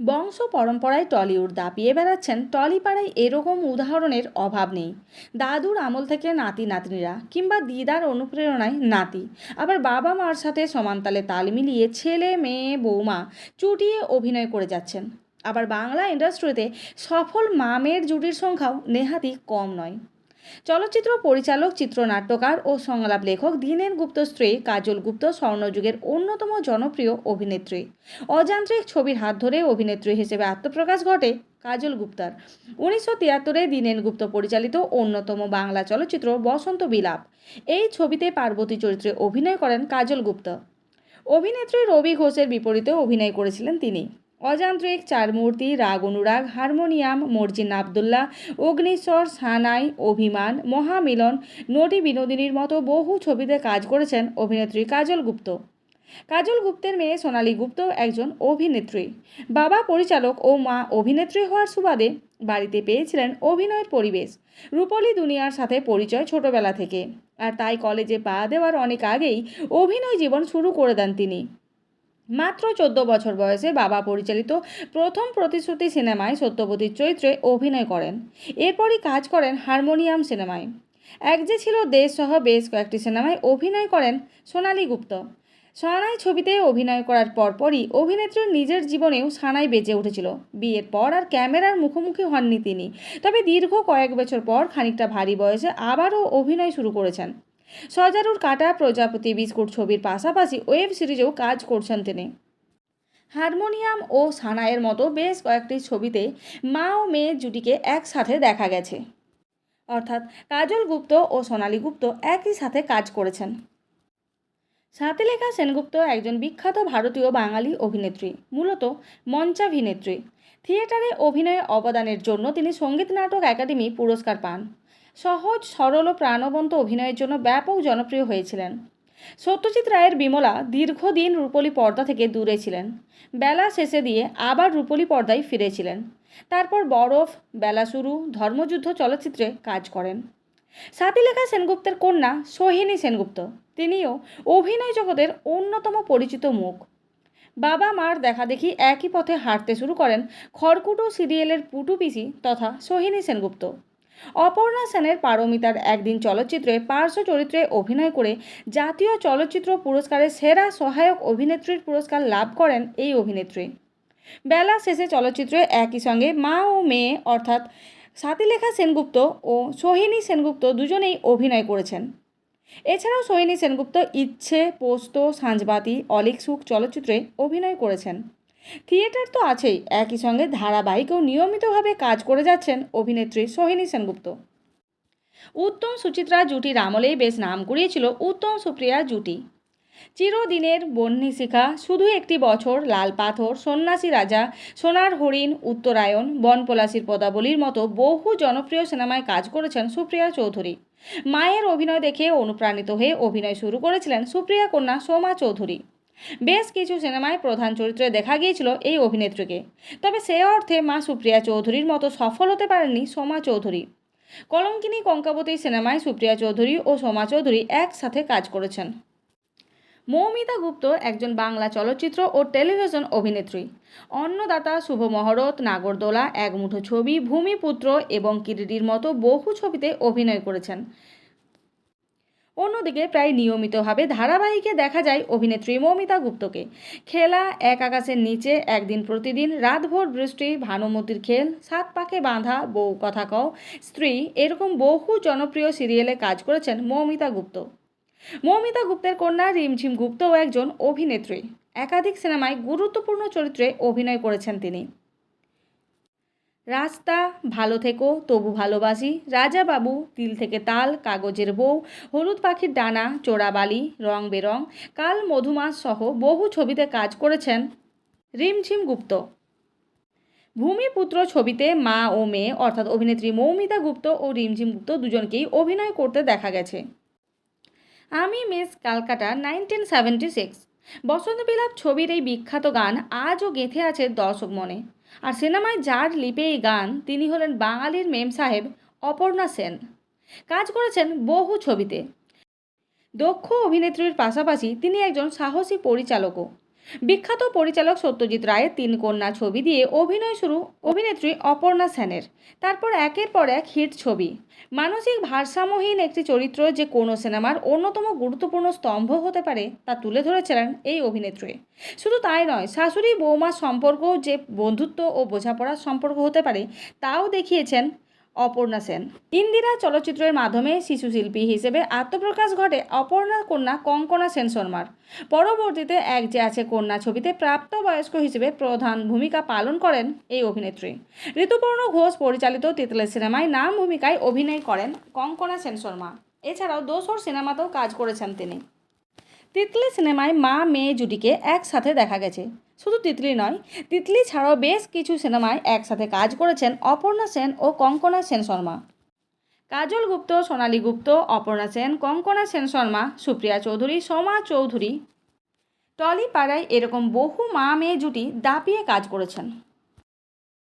বংশ পরম্পরায় টলিউড দাপিয়ে বেড়াচ্ছেন টলিপাড়ায় এরকম উদাহরণের অভাব নেই। দাদুর আমল থেকে নাতি নাতনিরা কিংবা দিদার অনুপ্রেরণায় নাতি। আবার বাবা মার সাথে সমানতালে তাল মিলিয়ে ছেলে, মেয়ে, বৌমা চুটিয়ে অভিনয় করে যাচ্ছেন। আবার বাংলা ইন্ডাস্ট্রিতে সফল মামের জুটির সংখ্যাও নেহাতি কম নয়। চলচ্চিত্র পরিচালক, চিত্রনাট্যকার ও সংলাপ লেখক দীনেন গুপ্ত স্ত্রী কাজল গুপ্ত স্বর্ণযুগের অন্যতম জনপ্রিয় অভিনেত্রী। অযান্ত্রিক ছবির হাত ধরে অভিনেত্রী হিসেবে আত্মপ্রকাশ ঘটে কাজল গুপ্তার। উনিশশো তিয়াত্তরে দীনেন গুপ্ত পরিচালিত অন্যতম বাংলা চলচ্চিত্র বসন্ত বিলাপ। এই ছবিতে পার্বতী চরিত্রে অভিনয় করেন কাজল গুপ্ত। অভিনেত্রী রবি ঘোষের বিপরীতে অভিনয় করেছিলেন তিনি। অযান্ত্রিক চারমূর্তি রাগ অনুরাগ হারমোনিয়াম, মর্জিন আবদুল্লাহ, অগ্নিস্বর, সানাই, অভিমান, মহামিলন, নটি বিনোদিনীর মতো বহু ছবিতে কাজ করেছেন অভিনেত্রী কাজল গুপ্ত। কাজল গুপ্তের মেয়ে সোনালী গুপ্ত একজন অভিনেত্রী। বাবা পরিচালক ও মা অভিনেত্রী হওয়ার সুবাদে বাড়িতে পেয়েছিলেন অভিনয়ের পরিবেশ। রূপলী দুনিয়ার সাথে পরিচয় ছোটবেলা থেকে। আর তাই কলেজে পা দেওয়ার অনেক আগেই অভিনয় জীবন শুরু করে দেন তিনি। মাত্র চোদ্দ বছর বয়সে বাবা পরিচালিত প্রথম প্রতিশ্রুতি সিনেমায় সত্যবতীর চরিত্রে অভিনয় করেন। এরপরই কাজ করেন হারমোনিয়াম সিনেমায়। এক যে ছিল দেশ সহ বেশ কয়েকটি সিনেমায় অভিনয় করেন সোনালী গুপ্ত। সানাই ছবিতে অভিনয় করার পরপরই অভিনেত্রীর নিজের জীবনেও সানাই বেজে উঠেছিল। বিয়ের পর আর ক্যামেরার মুখোমুখি হননি তিনি। তবে দীর্ঘ কয়েক বছর পর খানিকটা ভারী বয়সে আবারও অভিনয় শুরু করেছেন। সজারুর কাটা প্রজাপতি বিস্কুট ছবির পাশাপাশি ওয়েব সিরিজেও কাজ করছেন তিনি। হারমোনিয়াম ও সানায়ের মতো বেশ কয়েকটি ছবিতে মা ও মেয়ের জুটিকে একসাথে দেখা গেছে। অর্থাৎ কাজল গুপ্ত ও সোনালী গুপ্ত একই সাথে কাজ করেছেন। সাথীলেখা সেনগুপ্ত একজন বিখ্যাত ভারতীয় বাঙালি অভিনেত্রী, মূলত মঞ্চাভিনেত্রী। থিয়েটারে অভিনয়ে অবদানের জন্য তিনি সংগীত নাটক একাডেমি পুরস্কার পান। সহজ, সরল ও প্রাণবন্ত অভিনয়ের জন্য ব্যাপক জনপ্রিয় হয়েছিলেন। সত্যজিৎ রায়ের বিমলা দীর্ঘদিন রূপলী পর্দা থেকে দূরে ছিলেন। বেলা শেষে দিয়ে আবার রূপলী পর্দায় ফিরেছিলেন। তারপর বরফ, বেলা শুরু, ধর্মযুদ্ধ চলচ্চিত্রে কাজ করেন। সাতিলেখা সেনগুপ্তের কন্যা সোহিনী সেনগুপ্ত। তিনিও অভিনয় জগতের অন্যতম পরিচিত মুখ। বাবা মার দেখা দেখি একই পথে হাঁটতে শুরু করেন খড়কুটো সিরিয়ালের পুটু পিসি তথা সোহিনী সেনগুপ্ত। অপর্ণা সেনের পারমিতার একদিন চলচ্চিত্রে পার্শ্ব চরিত্রে অভিনয় করে জাতীয় চলচ্চিত্র পুরস্কারের সেরা সহায়ক অভিনেত্রীর পুরস্কার লাভ করেন এই অভিনেত্রী। বেলা শেষে চলচ্চিত্রে একই সঙ্গে মা ও মেয়ে অর্থাৎ সাতিলেখা সেনগুপ্ত ও সোহিনী সেনগুপ্ত দুজনেই অভিনয় করেছেন। এছাড়াও সোহিনী সেনগুপ্ত ইচ্ছে, পোস্ত সাঁঝবাতি অলিক সুখ চলচ্চিত্রে অভিনয় করেছেন। থিয়েটার তো আছেই, একই সঙ্গে ধারাবাহিক ও নিয়মিতভাবে কাজ করে যাচ্ছেন অভিনেত্রী সোহিনী সেনগুপ্ত। উত্তম সুচিত্রা জুটির আমলেই বেশ নাম কুড়িয়েছিল উত্তম সুপ্রিয়া জুটি। চিরদিনের বন্যী শিখা শুধু একটি বছর, লাল পাথর, সন্ন্যাসী রাজা, সোনার হরিণ, উত্তরায়ণ, বনপলাশির পদাবলীর মতো বহু জনপ্রিয় সিনেমায় কাজ করেছেন সুপ্রিয়া চৌধুরী। মায়ের অভিনয় দেখে অনুপ্রাণিত হয়ে অভিনয় শুরু করেছিলেন সুপ্রিয়া কন্যা সোমা চৌধুরী। বেশ কিছু সিনেমায় প্রধান চরিত্রে দেখা গিয়েছিল এই অভিনেত্রীকে। তবে সে অর্থে মা সুপ্রিয়া চৌধুরীর মতো সফল হতে পারেননি সোমা চৌধুরী। কলঙ্কিনী কঙ্কাবতী সিনেমায় সুপ্রিয়া চৌধুরী ও সোমা চৌধুরী একসাথে কাজ করেছেন। মৌমিতা গুপ্ত একজন বাংলা চলচ্চিত্র ও টেলিভিশন অভিনেত্রী। অন্নদাতা শুভ মহরত, নাগরদোলা, একমুঠো ছবি, ভূমিপুত্র এবং কিরিটির মতো বহু ছবিতে অভিনয় করেছেন। অন্যদিকে প্রায় নিয়মিতভাবে ধারাবাহিকে দেখা যায় অভিনেত্রী মৌমিতা গুপ্তকে। খেলা এক আকাশের নিচে, একদিন প্রতিদিন রাতভর বৃষ্টি, ভানুমতির খেল, সাত পাকে বাঁধা, বউ কথা কও, স্ত্রী এরকম বহু জনপ্রিয় সিরিয়ালে কাজ করেছেন মৌমিতা গুপ্ত। মৌমিতা গুপ্তের কন্যা রিমঝিম গুপ্তও একজন অভিনেত্রী। একাধিক সিনেমায় গুরুত্বপূর্ণ চরিত্রে অভিনয় করেছেন তিনি। রাস্তা, ভালো থেকো, তবু ভালোবাসি। রাজা বাবু, তিল থেকে তাল, কাগজের বউ, হলুদ পাখির ডানা চোরাবালি রং বেরং, কাল মধুমাস সহ বহু ছবিতে কাজ করেছেন রিমঝিম গুপ্ত। ভূমিপুত্র ছবিতে মা ও মেয়ে, অর্থাৎ অভিনেত্রী মৌমিতা গুপ্ত ও রিমঝিম গুপ্ত দুজনকেই অভিনয় করতে দেখা গেছে। আমি Miss Calcutta, nineteen seventy six. Basanta Bilap ছবির এই বিখ্যাত গান আজও গেঁথে আছে দর্শক মনে। আর সিনেমায় যার লিপে এই গান, তিনি হলেন বাঙালির মেম সাহেব অপর্ণা সেন। কাজ করেছেন বহু ছবিতে। দক্ষ অভিনেত্রীর পাশাপাশি তিনি একজন সাহসী পরিচালকও। বিখ্যাত পরিচালক সত্যজিৎ রায়ের তিন কন্যা ছবি দিয়ে অভিনয় শুরু অভিনেত্রী অপর্ণা সেনের। তারপর একের পর এক হিট ছবি। মানসিক ভারসাম্যহীন একটি চরিত্র যে কোনো সিনেমার অন্যতম গুরুত্বপূর্ণ স্তম্ভ হতে পারে তা তুলে ধরেছিলেন এই অভিনেত্রী। শুধু তাই নয়, শাশুড়ি বৌমার সম্পর্ক যে বন্ধুত্ব ও বোঝাপড়ার সম্পর্ক হতে পারে, তাও দেখিয়েছেন অপর্ণা সেন। ইন্দিরা চলচ্চিত্রের মাধ্যমে শিশু শিল্পী হিসেবে আত্মপ্রকাশ ঘটে অপর্ণা কন্যা কঙ্কনা সেন শর্মার। পরবর্তীতে এক যে আছে কন্যা ছবিতে প্রাপ্তবয়স্ক হিসেবে প্রধান ভূমিকা পালন করেন এই অভিনেত্রী। ঋতুপর্ণ ঘোষ পরিচালিত তিতলে সিনেমায় নাম ভূমিকায় অভিনয় করেন কঙ্কনা সেন শর্মা। এছাড়াও দোসর সিনেমাতেও কাজ করেছেন তিনি। তিতলি সিনেমায় মা মেয়ে জুটিকে একসাথে দেখা গেছে। শুধু তিতলি নয়, তিতলি ছাড়াও বেশ কিছু সিনেমায় একসাথে কাজ করেছেন অপর্ণা সেন ও কঙ্কনা সেন শর্মা। কাজল গুপ্ত, সোনালী গুপ্ত, অপর্ণা সেন, কঙ্কনা সেন শর্মা, সুপ্রিয়া চৌধুরী, সোমা চৌধুরী। টলি পাড়ায় এরকম বহু মা মেয়ে জুটি দাপিয়ে কাজ করেছেন।